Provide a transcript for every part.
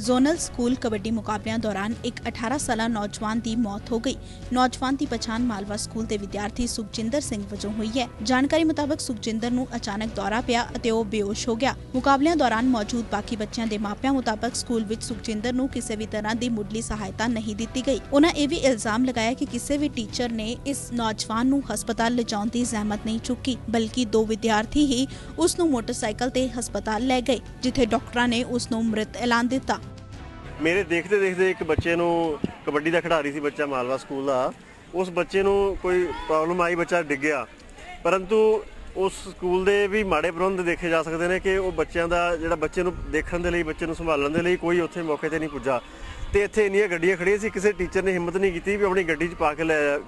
Zonal school kabaddi ਮੁਕਾਬਲਿਆਂ ਦੌਰਾਨ ਇੱਕ 18 ਸਾਲਾ ਨੌਜਵਾਨ ਦੀ ਮੌਤ ਹੋ ਗਈ। ਨੌਜਵਾਨ ਦੀ ਪਛਾਣ ਮਾਲਵਾ ਸਕੂਲ ਦੇ ਵਿਦਿਆਰਥੀ ਸੁਖਜਿੰਦਰ ਸਿੰਘ ਵਜੋਂ ਹੋਈ ਹੈ। ਜਾਣਕਾਰੀ ਮੁਤਾਬਕ ਸੁਖਜਿੰਦਰ ਨੂੰ ਅਚਾਨਕ ਦੌਰਾ ਪਿਆ ਅਤੇ ਉਹ ਬੇਹੋਸ਼ ਹੋ ਗਿਆ। ਮੁਕਾਬਲਿਆਂ ਦੌਰਾਨ ਮੌਜੂਦ ਬਾਕੀ ਬੱਚਿਆਂ ਦੇ ਮਾਪਿਆਂ ਮੁਤਾਬਕ ਸਕੂਲ ਵਿੱਚ ਸੁਖਜਿੰਦਰ ਨੂੰ ਕਿਸੇ ਵੀ ਤਰ੍ਹਾਂ ਦੀ ਮੁੱਢਲੀ ਸਹਾਇਤਾ ਨਹੀਂ ਦਿੱਤੀ ਗਈ। ਉਹਨਾਂ ਇਹ ਵੀ ਇਲਜ਼ਾਮ ਲਗਾਇਆ ਕਿ ਕਿਸੇ ਵੀ ਟੀਚਰ ਨੇ ਇਸ ਨੌਜਵਾਨ ਨੂੰ ਹਸਪਤਾਲ ਲਿਜਾਉਣ ਦੀ ਜ਼ਹਿਮਤ ਨਹੀਂ ਚੁੱਕੀ, ਬਲਕਿ ਦੋ ਵਿਦਿਆਰਥੀ ਹੀ ਉਸ ਨੂੰ ਮੋਟਰਸਾਈਕਲ ਤੇ ਹਸਪਤਾਲ ਲੈ ਗਏ, ਜਿੱਥੇ ਡਾਕਟਰਾਂ ਨੇ ਉਸ ਨੂੰ ਮ੍ਰਿਤ ਐਲਾਨ ਦਿੱਤਾ। ਮੇਰੇ ਦੇਖਦੇ ਦੇਖਦੇ ਇੱਕ ਬੱਚੇ ਨੂੰ ਕਬੱਡੀ ਦਾ ਖਿਡਾਰੀ ਸੀ ਬੱਚਾ ਮਾਲਵਾ ਸਕੂਲ ਦਾ। ਉਸ ਬੱਚੇ ਨੂੰ ਕੋਈ ਪ੍ਰੋਬਲਮ ਆਈ, ਬੱਚਾ ਡਿੱਗਿਆ ਪਰੰਤੂ ਉਸ ਸਕੂਲ ਦੇ ਵੀ ਮਾੜੇ ਪ੍ਰਬੰਧ ਦੇਖੇ ਜਾ ਸਕਦੇ ਨੇ ਕਿ ਉਹ ਬੱਚਿਆਂ ਦਾ ਜਿਹੜਾ ਬੱਚੇ ਨੂੰ ਦੇਖਣ ਦੇ ਲਈ, ਬੱਚੇ ਨੂੰ ਸੰਭਾਲਣ ਦੇ ਲਈ ਕੋਈ ਉੱਥੇ ਮੌਕੇ ਤੇ ਨਹੀਂ ਪੁੱਜਾ। ਤੇ ਇੱਥੇ ਇੰਨੀਆਂ ਗੱਡੀਆਂ ਖੜੀਆਂ ਸੀ, ਕਿਸੇ ਟੀਚਰ ਨੇ ਹਿੰਮਤ ਨਹੀਂ ਕੀਤੀ ਵੀ ਆਪਣੀ ਗੱਡੀ 'ਚ ਪਾ ਕੇ ਲੈ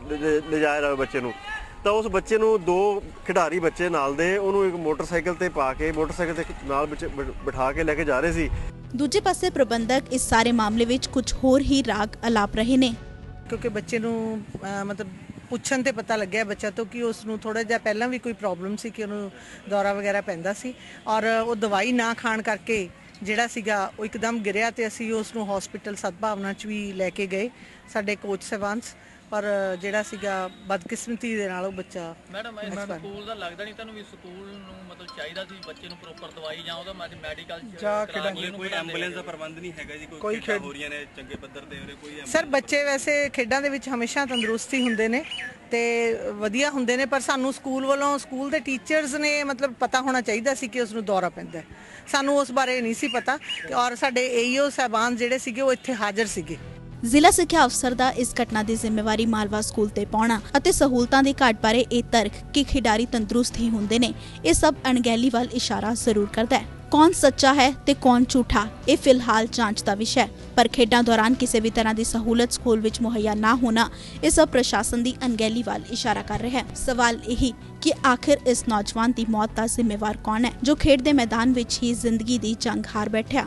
ਲਿਜਾਇਆ ਜਾਵੇ ਬੱਚੇ ਨੂੰ। ਤਾਂ ਉਸ ਬੱਚੇ ਨੂੰ ਦੋ ਖਿਡਾਰੀ ਬੱਚੇ ਨਾਲ ਦੇ, ਉਹਨੂੰ ਇੱਕ ਮੋਟਰਸਾਈਕਲ ਤੇ ਪਾ ਕੇ, ਮੋਟਰਸਾਈਕਲ ਤੇ ਨਾਲ ਵਿੱਚ ਬ- ਬਿਠਾ ਕੇ ਲੈ ਕੇ ਜਾ ਰਹੇ ਸੀ। ਦੂਜੇ ਪਾਸੇ ਪ੍ਰਬੰਧਕ ਇਸ ਸਾਰੇ ਮਾਮਲੇ ਵਿੱਚ ਕੁਝ ਹੋਰ ਹੀ ਰਾਗ ਅਲਾਪ ਰਹੇ ਨੇ। ਕਿਉਂਕਿ ਬੱਚੇ ਨੂੰ ਮਤਲਬ ਪੁੱਛਣ ਤੇ ਪਤਾ ਲੱਗਿਆ ਬੱਚਾ ਤੋਂ ਕਿ ਉਸ ਨੂੰ ਥੋੜਾ ਜਿਹਾ ਪਹਿਲਾਂ ਵੀ ਕੋਈ ਪ੍ਰੋਬਲਮ ਸੀ, ਕਿ ਉਹਨੂੰ ਦੌਰਾ ਵਗੈਰਾ ਪੈਂਦਾ ਸੀ। ਔਰ ਉਹ ਦਵਾਈ ਨਾ ਖਾਣ ਕਰਕੇ ਜਿਹੜਾ ਸੀਗਾ, ਉਹ ਇੱਕਦਮ ਗਿਰਿਆ ਤੇ ਅਸੀਂ ਉਸ ਨੂੰ ਹਸਪੀਟਲ ਸਦਭਾਵਨਾ ਚ ਵੀ ਲੈ ਕੇ ਗਏ, ਸਾਡੇ ਕੋਚ ਸਵਾਂਸ ਪਰ ਜਿਹੜਾ ਸੀਗਾ ਬਦਕਿਸਮਤੀ ਦੇ ਨਾਲ ਉਹ ਬੱਚਾ ਮੈਡਮ ਇਹ ਸਕੂਲ ਦਾ ਲੱਗਦਾ ਨਹੀਂ ਤੁਹਾਨੂੰ ਵੀ ਸਕੂਲ ਨੂੰ ਮਤਲਬ ਚਾਹੀਦਾ ਸੀ ਬੱਚੇ ਨੂੰ ਪ੍ਰੋਪਰ ਦਵਾਈ ਜਾਂ ਉਹਦਾ ਮੈਡੀਕਲ ਜਾਂ ਕੋਈ ਕੋਈ ਐਂਬੂਲੈਂਸ ਦਾ ਪ੍ਰਬੰਧ ਨਹੀਂ ਹੈਗਾ ਜੀ ਕੋਈ ਖੇਡਾਂ ਹੋ ਰਹੀਆਂ ਨੇ ਚੰਗੇ ਪੱਧਰ ਤੇ ਉਰੇ ਕੋਈ ਸਰ ਬੱਚੇ ਵੈਸੇ ਖੇਡਾਂ ਦੇ ਵਿੱਚ ਹਮੇਸ਼ਾ ਤੰਦਰੁਸਤੀ ਹੁੰਦੇ ਨੇ ਤੇ ਵਧੀਆ ਹੁੰਦੇ ਨੇ ਪਰ ਸਾਨੂੰ ਸਕੂਲ ਵੱਲੋਂ ਸਕੂਲ ਦੇ ਟੀਚਰਸ ਨੇ ਮਤਲਬ ਪਤਾ ਹੋਣਾ ਚਾਹੀਦਾ ਸੀ ਕਿ ਉਸ ਨੂੰ ਦੌਰਾ ਪੈਂਦਾ ਹੈ। ਸਾਨੂੰ ਉਸ ਬਾਰੇ ਨਹੀਂ ਸੀ ਪਤਾ ਤੇ ਔਰ ਸਾਡੇ ਏਈਓ ਸਾਹਿਬਾਨ ਜਿਹੜੇ ਸੀਗੇ ਉਹ ਇੱਥੇ ਹਾਜ਼ਰ ਸੀਗੇ। ਜ਼ਿਲ੍ਹਾ ਸਿੱਖਿਆ ਅਫਸਰ ਦਾ ਇਸ ਘਟਨਾ ਦੀ ਜ਼ਿੰਮੇਵਾਰੀ ਮਾਲਵਾ ਸਕੂਲ ਤੇ ਪਾਉਣਾ ਅਤੇ ਸਹੂਲਤਾਂ ਦੀ ਘਾਟ ਬਾਰੇ ਇਹ ਤਰਕ ਕਿ ਖਿਡਾਰੀ ਤੰਦਰੁਸਤ ਹੀ ਹੁੰਦੇ ਨੇ, ਇਹ ਸਭ ਅਣਗਹਿਲੀ ਵੱਲ ਇਸ਼ਾਰਾ ਜ਼ਰੂਰ ਕਰਦਾ ਹੈ। ਕੌਣ ਸੱਚਾ ਹੈ ਤੇ ਕੌਣ ਝੂਠਾ, ਇਹ ਫਿਲਹਾਲ ਜਾਂਚ ਦਾ ਵਿਸ਼ਾ ਹੈ। ਪਰ ਖੇਡਾਂ ਦੌਰਾਨ ਕਿਸੇ ਵੀ ਤਰ੍ਹਾਂ ਦੀ ਸਹੂਲਤ ਸਕੂਲ ਵਿੱਚ ਮੁਹੱਈਆ ਨਾ ਹੋਣਾ, ਇਹ ਸਭ ਪ੍ਰਸ਼ਾਸਨ ਦੀ ਅਣਗਹਿਲੀ ਵੱਲ ਇਸ਼ਾਰਾ ਕਰ ਰਿਹਾ ਹੈ। ਸਵਾਲ ਇਹੀ ਕਿ ਆਖਿਰ ਇਸ ਨੌਜਵਾਨ ਦੀ ਮੌਤ ਦਾ ਜ਼ਿੰਮੇਵਾਰ ਕੌਣ ਹੈ, ਜੋ ਖੇਡ ਦੇ ਮੈਦਾਨ ਵਿੱਚ ਹੀ ਜ਼ਿੰਦਗੀ ਦੀ ਜੰਗ ਹਾਰ ਬੈਠਿਆ?